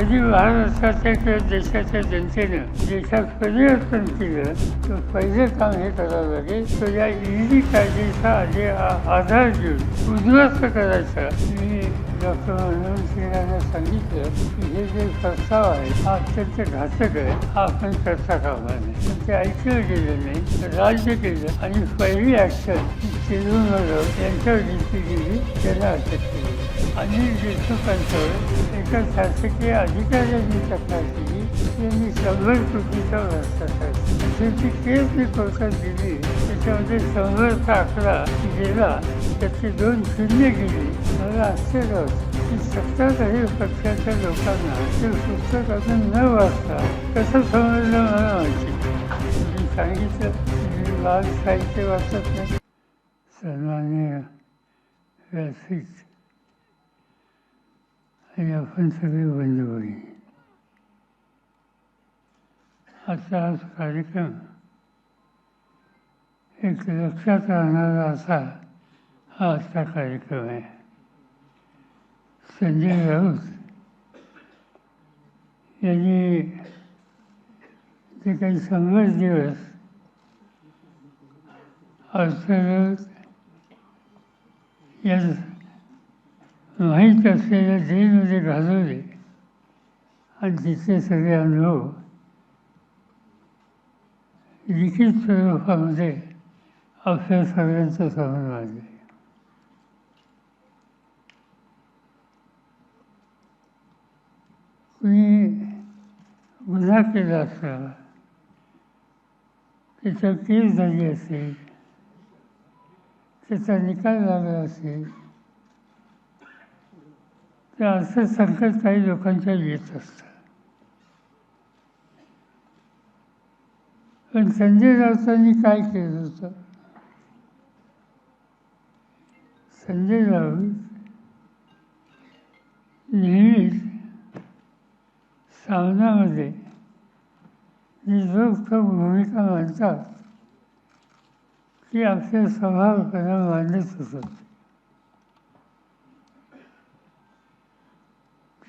कधी महाराष्ट्राच्या किंवा देशाच्या जनतेनं देशात परिवर्तन केलं तर पहिलं काम हे करावं लागेल. तर या ईडी कायद्याचा आधी आ- आधार घेऊन उद्ध्वस्त करायचा. मी डॉक्टर मनमोहन सिंगांना सांगितलं की हे जे प्रस्ताव आहे हा अत्यंत घातक आहे. हा आपण करता कामा नाही पण ते ऐकलं गेलं नाही राज्य केलं आणि पहिली ॲक्शन चिदंबरम यांच्यावर घेतली गेली त्यांना अटक केली. अनिल देशमुखांच्यावर एका शासकीय अधिकाऱ्यांनी तक्रार केली त्यांनी शंभर कोटीचा भ्रष्टाचार केला. त्यांची केस मी कोर्टात दिली त्याच्यामध्ये शंभरचा आकडा गेला त्याची दोन शून्य गेली. मला आश्चर्य होतं की सत्ताधारी पक्षाच्या लोकांना ते पुस्तक अजून न वाचता कसं समजलं मला माहिती मी सांगितलं की मी बाल साहित्य वाचत नाही. सन्मान्य व्यासपीठ आणि आपण सगळे बंद होईल आजचा आज कार्यक्रम एक लक्षात राहणारा असा हा आजचा कार्यक्रम आहे. संजय राऊत यांनी ते काही संघर्ष दिवस अर्थव्यवस्थ या माहीत असलेल्या जेलमध्ये घालवले आणि तिथले सगळे अनुभव लिखित स्वरूपामध्ये आपल्या सगळ्यांचं समोर मांडले कुणी गुन्हा केला असता त्याच्या केस झाली असेल त्याचा निकाल लागला असेल तर असं संकट काही लोकांच्या येत असतं. पण संजय राऊतांनी काय केलं होतं? संजय राऊत नेहमीच सामनामध्ये जी लोक भूमिका मांडतात ती आपल्या स्वभावपणा मांडत असत.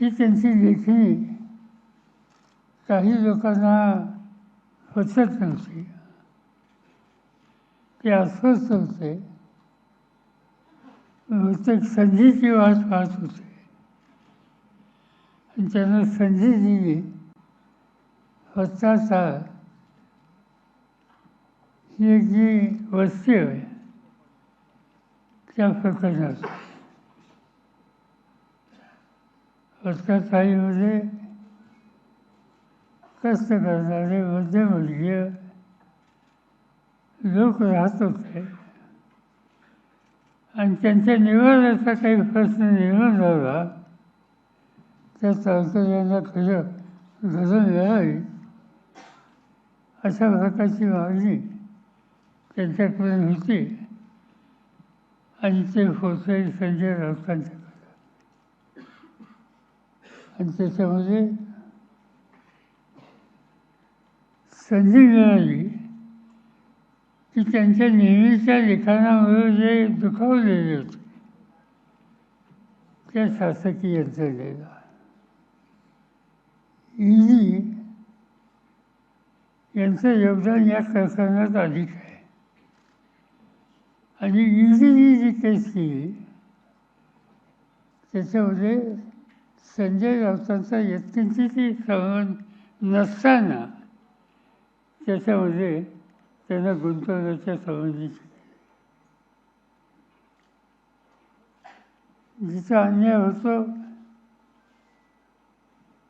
ही त्यांची लेखी काही लोकांना पचत नव्हती ते अस्वस्थ होते. बहुतेक संधीची वाट पाहत होते. आणि त्यांना संधी दिली. स्वतःचा ही एक जी वस्ती आहे त्या प्रकरणात. ताईमध्ये कष्ट करणारे मध्यमवर्गीय लोक राहत होते आणि त्यांच्या निवाऱ्याचा काही प्रश्न निर्माण झाला त्या तालुक्यांना खरं घरून मिळावी अशा प्रकारची मागणी त्यांच्याकडे होती. आणि ते होते संजय राऊतांच्या आणि त्याच्यामध्ये संधी मिळाली. की त्यांच्या नेहमीच्या लिखाणामुळे जे दुखावलेले होते. त्या शासकीय यंत्रणेला. ईडी यांचं योगदान या प्रकरणात अधिक आहे. आणि ईडीने जी केस केली त्याच्यामध्ये संजय राऊतांचा यत्किंचितही संबंध नसताना त्याच्यामध्ये त्यांना गुंतवण्याच्या संबंधीची. जिथं अन्याय होतो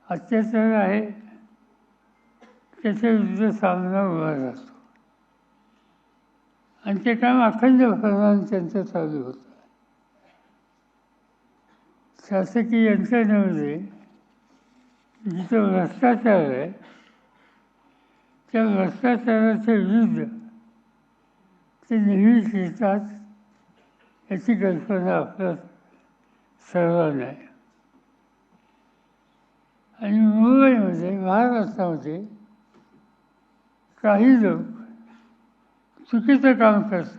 अत्याचार आहे त्याच्या विरुद्ध सामना उभा राहतो. आणि ते काम अखंड प्रमाण त्यांचं चालू होतं. शासकीय यंत्रणेमध्ये जिथं भ्रष्टाचार आहे त्या भ्रष्टाचाराच्या विरुद्ध ते नेहमीच येतात याची कल्पना आपल्या सर्वांना आहे. आणि मुंबईमध्ये महाराष्ट्रामध्ये काही लोक चुकीचं काम करतात.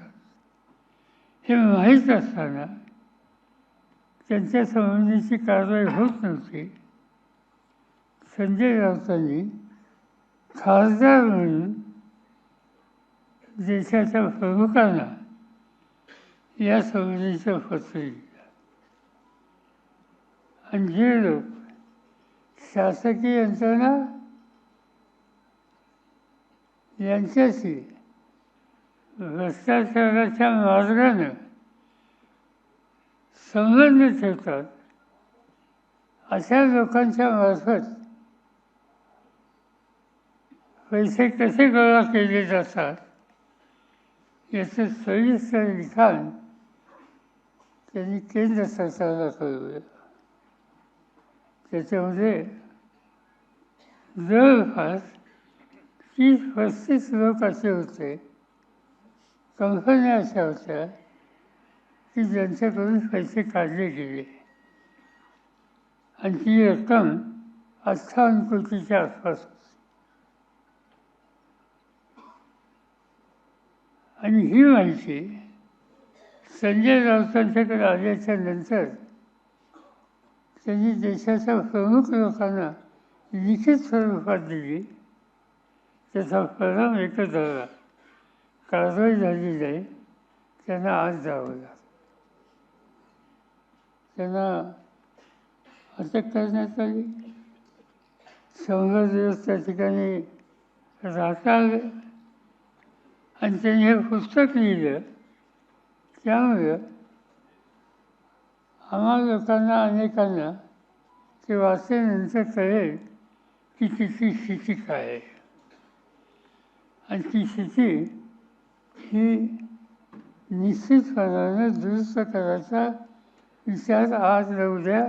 हे माहीत असताना त्यांच्या संबंधीची कारवाई होत नव्हती. संजय राऊतांनी खासदार म्हणून देशाच्या प्रमुखांना या संबंधीचं पत्र लिहिलं आणि जे लोक शासकीय यंत्रणा यांच्याशी भ्रष्टाचाराच्या मार्गानं संबंध ठेवतात. अशा लोकांच्या मार्फत पैसे कसे गोळा केले जातात याचं सविस्तर लिखाण त्यांनी केंद्र सरकारला कळवलं. त्याच्यामध्ये जवळपास तीस पस्तीस लोक असे होते. कंपन्या अशा होत्या. की ज्यांच्याकडून पैसे काढले गेले. आणि ती रक्कम अठ्ठावन्न कोटीच्या आसपास आणि ही माहिती संजय राऊतांच्याकडे आल्याच्यानंतर त्यांनी देशाच्या प्रमुख लोकांना लिखित स्वरूपात दिली. त्याचा परिणाम एकच झाला. कारवाई झाली नाही त्यांना आज जावं लागलं. त्यांना अटक करण्यात आली शंभर दिवस त्या ठिकाणी राहता आलं आणि त्यांनी हे पुस्तक लिहिलं. त्यामुळं आम्हा लोकांना अनेकांना ते वाचल्यानंतर कळेल की तिची स्थिती काय आहे. आणि ती स्थिती ही निश्चितपणानं दुरुस्त करायचा विचार आज न उद्या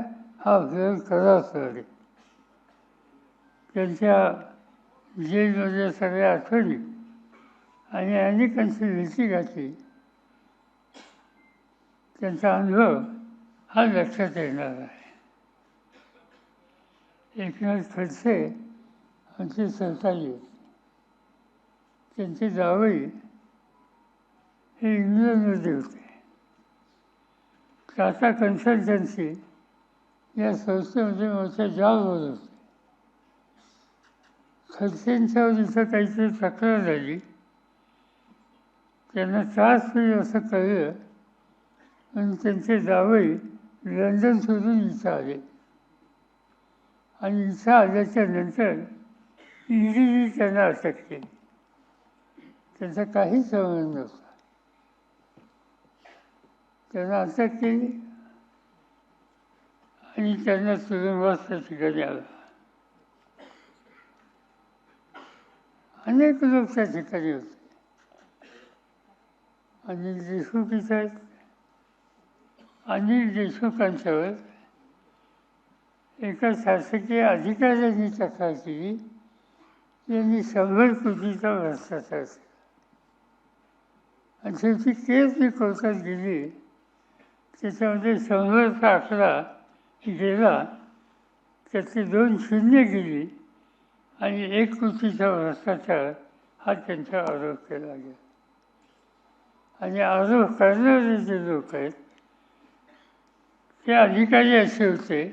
हा खेळ करावाच लागेल त्यांच्या जेलमध्ये सगळ्या आठवणी आणि अनेकांची भीती घातली त्यांचा अनुभव हा लक्षात येणार आहे. एकनाथ खडसे आमचे सहकारी त्यांचे जावई हे इंग्लंडमध्ये होते. टाटा कन्सल्टन्सी या संस्थेमध्ये मोठा जॉब होत होते. खर्चेंच्यावर इथं काहीतरी तक्रार झाली त्यांना त्रास होईल असं कळलं आणि त्यांचे जावई लंडन सोडून इथं आले. आणि इथं आल्याच्यानंतर ईडीने त्यांना अटक केली. त्यांचा काही संबंध नव्हता. त्यांना अटक केली आणि त्यांना तुरुंगवास त्या ठिकाणी आला अनेक लोक त्या ठिकाणी होते. अनिल देशमुख इथं आहेत. अनिल देशमुखांच्यावर एका शासकीय अधिकाऱ्यांनी तक्रार केली. यांनी शंभर कोटीचा भ्रष्टाचार केला. आणि शेवटी केस जी कोर्टात गेली. त्याच्यामध्ये शंभरचा आकडा गेला त्यातली दोन शून्य गेली आणि एक कोटीचा भ्रष्टाचार हा त्यांचा आरोप केला गेला. आणि आरोप करणारे जे लोक आहेत ते अधिकारी असे होते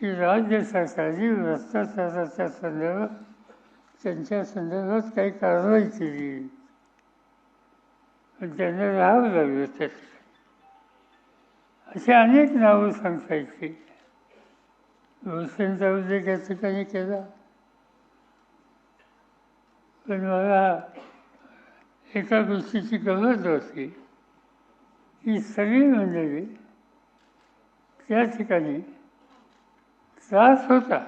की राज्य सरकारने भ्रष्टाचाराच्या संदर्भात त्यांच्या संदर्भात काही कारवाई केली. पण त्यांना राहावं लागलं त्या असे अनेक नावं सांगता येतील भूषणचा उल्लेख या ठिकाणी केला. पण मला एका गोष्टीची गरज होती. ही सगळी मंडळी त्या ठिकाणी त्रास होता.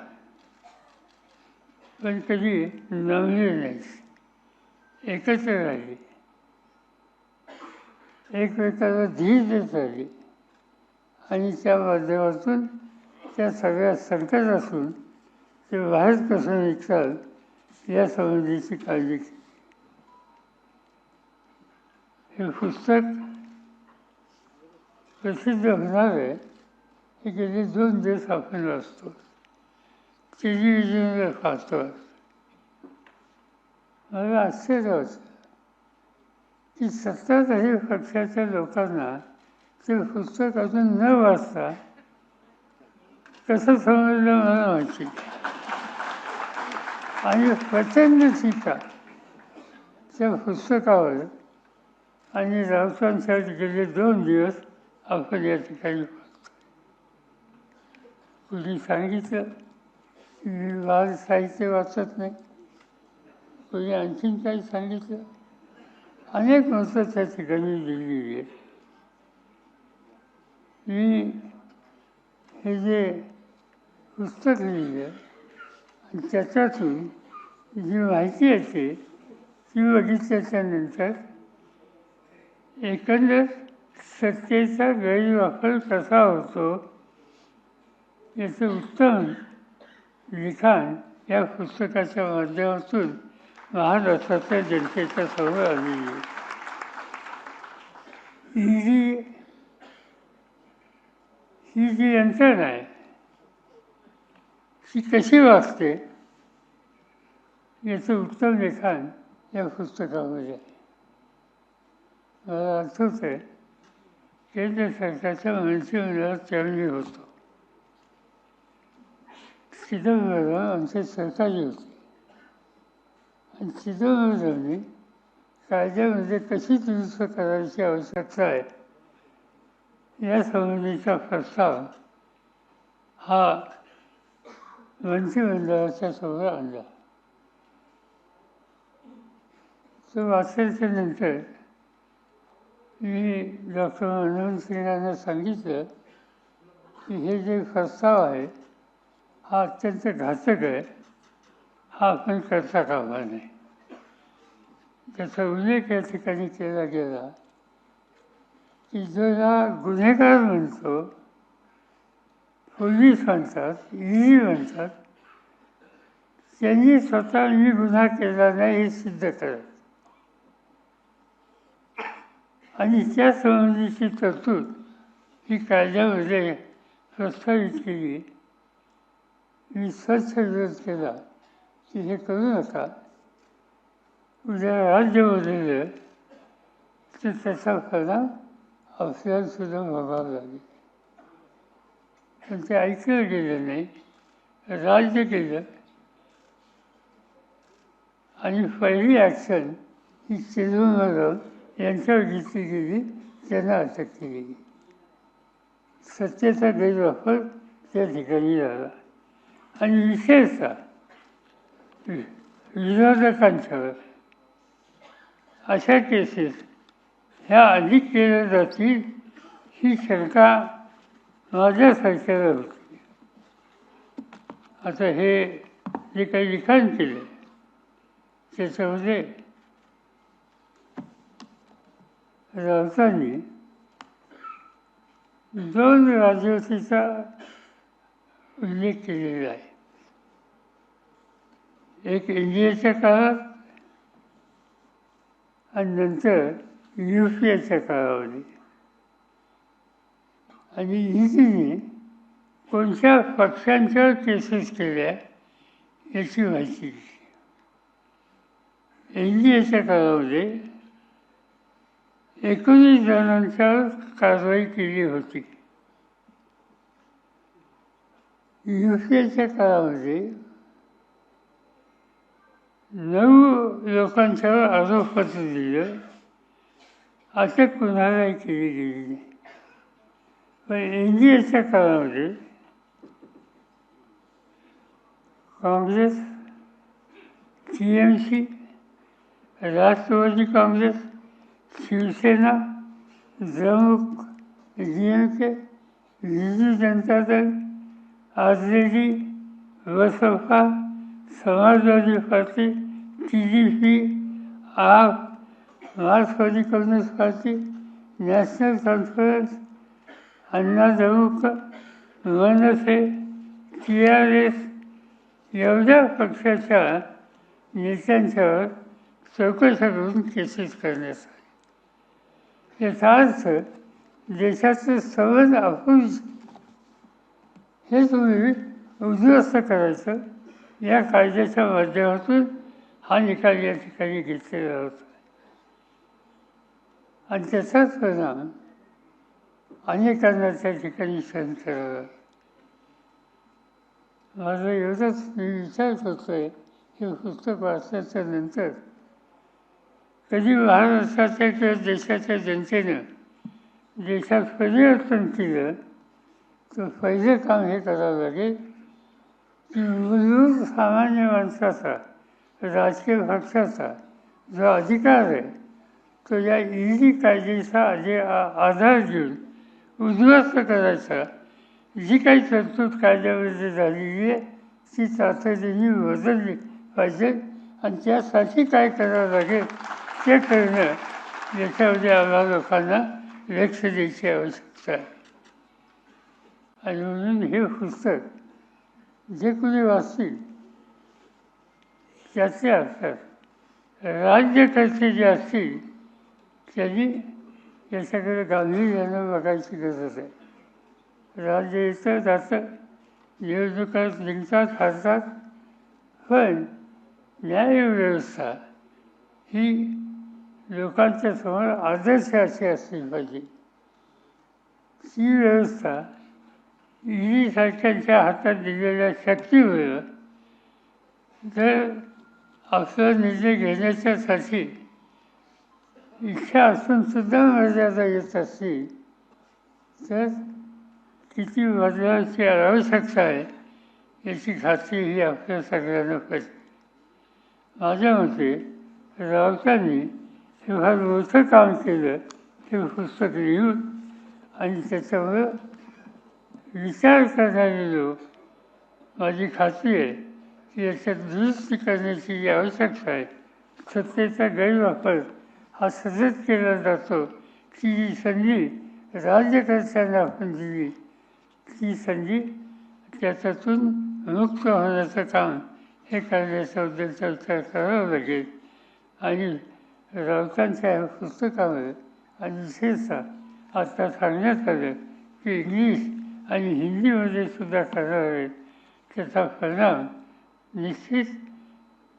पण कधी नवले नाही एकत्र राहिली एकमेकाला धीर देत राहिली आणि त्या माध्यमातून त्या सगळ्या संकट असून ते बाहेर कसं निघतात या संबंधीची काळजी केली हे पुस्तक प्रसिद्ध होणार आहे हे गेले दोन दिवस आपण वाचतो. टेलिव्हिजनवर पाहतो. मला आश्चर्य होतं की सत्ताधारी पक्षाच्या लोकांना ते पुस्तक अजून न वाचता कसं समजलं मला माहिती आणि प्रचंड टीका त्या पुस्तकावर आणि राऊतांसाठी गेले दोन दिवस आपण या ठिकाणी कुणी सांगितलं की मी साहित्य वाचत नाही. कोणी आणखीन काही सांगितलं? अनेक मतं त्या ठिकाणी दिलेली आहेत. मी हे जे पुस्तक लिहिलं आणि त्याच्यातून जी माहिती येते ती बघितल्याच्यानंतर एकंदर सत्तेचा गैरवापर कसा होतो याचं उत्तम लिखाण या पुस्तकाच्या माध्यमातून महाराष्ट्राच्या जनतेच्या समोर आलेली आहे. ही जी ही जी यंत्रणा आहे ती कशी वाचते याचं उत्तम लिखाण या पुस्तकामध्ये आहे. मला आठवत आहे केंद्र सरकारच्या मंत्रिमंडळात त्यावेळी होतो. चिदंबरम आमचे सरकारी होते. आणि चिदंबरमने कायद्यामध्ये कशी दुरुस्त करायची आवश्यकता आहे या संबंधीचा प्रस्ताव हा मंत्रिमंडळाच्या समोर आणला तो वाचल्याच्या नंतर मी डॉक्टर मनमोहन सिंगांना सांगितलं की हे जे प्रस्ताव आहे हा अत्यंत घातक आहे. हा आपण करता कामा नाही त्याचा उल्लेख या ठिकाणी केला गेला. की जो गुन्हेगार म्हणतो पोलीस म्हणतात ईडी म्हणतात त्यांनी स्वतः मी गुन्हा केला नाही हे सिद्ध करत आणि त्या संबंधीची तरतूद ही कायद्यामध्ये प्रस्तावित केली. मी स्वच्छ विरोध केला की हे करू नका. उद्या राज्य बदललं तर त्याचा परिणाम अफसरसुद्धा मागावं भोगावा लागेल पण ते ऐकलं गेलं नाही राज्य केलं. आणि पहिली ॲक्शन ही चिदंबरम यांच्यावर घेतली गेली त्यांना अटक केली गेली. सत्तेचा गैरवापर त्या ठिकाणी झाला. आणि विशेषतः विरोधकांच्यावर अशा केसेस ह्या अधिक केल्या जातील ही शंका माझ्या माझ्यासारख्याला होती आता हे जे काही लिखाण केलं त्याच्यामध्ये रावतांनी दोन राजवटीचा उल्लेख केलेला आहे. एक इंडियाच्या काळात आणि नंतर यू पी एच्या काळामध्ये आणि ईडीने कोणत्या पक्षांच्या केसेस केल्या याची माहिती दिली एन डी एच्या काळामध्ये एकोणीस जणांच्यावर कारवाई केली होती यू पी एच्या काळामध्ये नऊ लोकांच्यावर आरोपपत्र दिलं अटक कुणालाही केली गेली नाही. पण एन डी एच्या काळामध्ये Congress T M C Rashtravadi Congress Shivsena Dramuk D M K Hindu Janata Dal R J D Baspa Samajwadi party T D P AAP मार्क्सवादी communist party national conference Anna Dramuk Manase T R S एवढ्या पक्षाच्या नेत्यांच्यावर चौकशा करून cases करण्यात आले याचा अर्थ देशाचं संबंध आपण हे तुम्ही उद्ध्वस्त करायचं. या कायद्याच्या माध्यमातून हा निकाल या ठिकाणी घेतलेला होता. आणि त्याचाच परिणाम अनेकांना त्या ठिकाणी सहन करावा माझं एवढंच मी विचारत होतो आहे हे पुस्तक वाचल्याच्या नंतर कधी महाराष्ट्राच्या किंवा देशाच्या जनतेनं देशात परिवर्तन केलं तर पहिलं काम हे करावं लागेल की मूलभूत सामान्य माणसाचा राजकीय पक्षाचा जो अधिकार आहे तो या ईडी कायद्याचा जे आ- आधार घेऊन उद्ध्वस्त करायचा. जी काही तरतूद कायद्यामध्ये झालेली आहे ती तातडीने बदलली पाहिजे आणि त्यासाठी काय करावं लागेल ते करणं याच्यामध्ये आम्हाला लोकांना लक्ष द्यायची आवश्यकता आहे. आणि म्हणून हे पुस्तक जे कोणी वाचतील त्याचे असतात राज्यकर्ते जे असतील त्यांनी याच्याकडे गांभीर्यानं बघायची गरज आहे. राज्य येतं जातं निवडणुकात जिंकतात हारतात. पण न्यायव्यवस्था ही लोकांच्या समोर आदर्श अशी असली पाहिजे. ती व्यवस्था ईडी सारख्यांच्या हातात दिलेल्या शक्तीमुळं जर आपला निर्णय घेण्याच्यासाठी इच्छा असून सुद्धा मर्यादा येत असतील तर किती बदलाची आवश्यकता आहे याची खात्री ही आपल्या सगळ्यांना पाहिजे माझ्या मते राऊतांनी हे फार मोठं काम केलं ते पुस्तक लिहून आणि त्याच्यामुळं विचार करणारे लोक माझी खात्री आहे की याच्यात दुरुस्ती करण्याची जी आवश्यकता आहे सत्तेचा गैरवापर हा सतत केला जातो. की जी संधी राज्यकर्त्यांना आपण दिली ती संधी त्याच्यातून मुक्त होण्याचं काम हे करण्याचा विचार करावा लागेल. आणि राऊतांच्या ह्या पुस्तकामध्ये आणि विशेषतः आता सांगण्यात आलं की इंग्लिश आणि हिंदीमध्ये सुद्धा करणार आहे त्याचा परिणाम निश्चित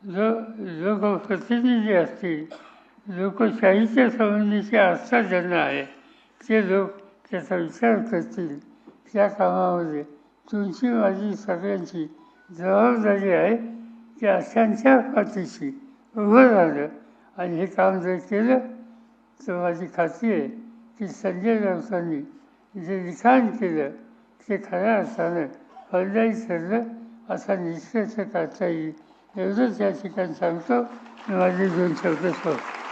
जो लोकप्रतिनिधी असतील लोकशाहीच्या संबंधीचे आस्था ज्यांना आहे. ते लोक त्याचा विचार करतील त्या कामामध्ये तुमची माझी सगळ्यांची जबाबदारी आहे की अशांच्या पाठीशी उभं राहिलं आणि हे काम जर केलं तर माझी खात्री आहे की संजय राऊतांनी जे लिखाण केलं ते खऱ्या अर्थानं फलदायी ठरलं असा निष्कर्ष काढता येईल. एवढंच या ठिकाणी सांगतो. माझे दोन शब्द सोडतो.